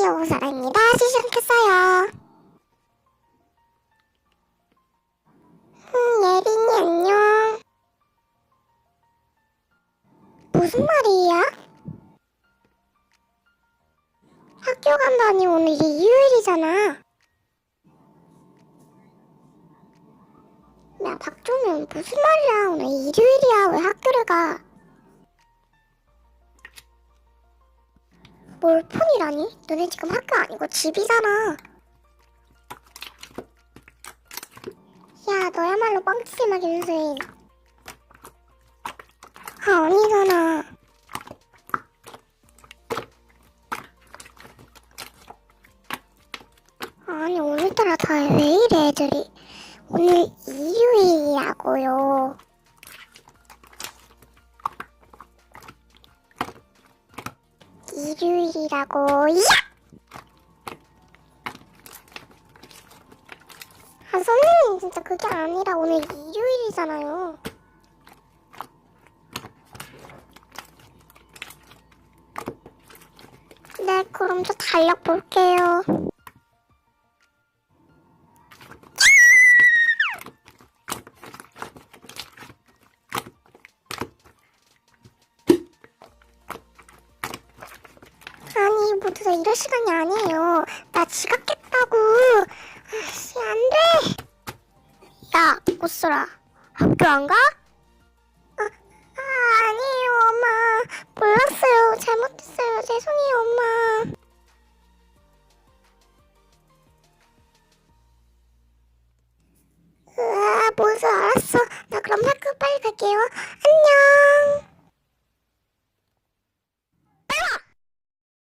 사라입니다. 시작했어요. 음, 예린이 안녕. 무슨 말이야? 학교 간다니 오늘 일요일이잖아. 야, 박종현 무슨 말이야? 오늘 일요일이야. 왜 학교를 가? 뭘 폰이라니? 너네 지금 학교 아니고 집이잖아. 야, 너야말로 뻥치지마, 김수인. 아, 아니잖아. 아니, 오늘따라 다 왜 이래, 애들이. 오늘 일요일이라고요. 일요일이라고, 야! 아, 선생님, 진짜 그게 아니라 오늘 일요일이잖아요. 네, 그럼 저 달력 볼게요. 모두 다 이럴 시간이 아니에요. 나 지각했다고. 아씨, 안 돼. 야, 꽃소라. 학교 안 가? 아, 아, 아니에요, 엄마. 몰랐어요. 잘못했어요. 죄송해요, 엄마. 으아, 모두 알았어. 나 그럼 학교 빨리 갈게요.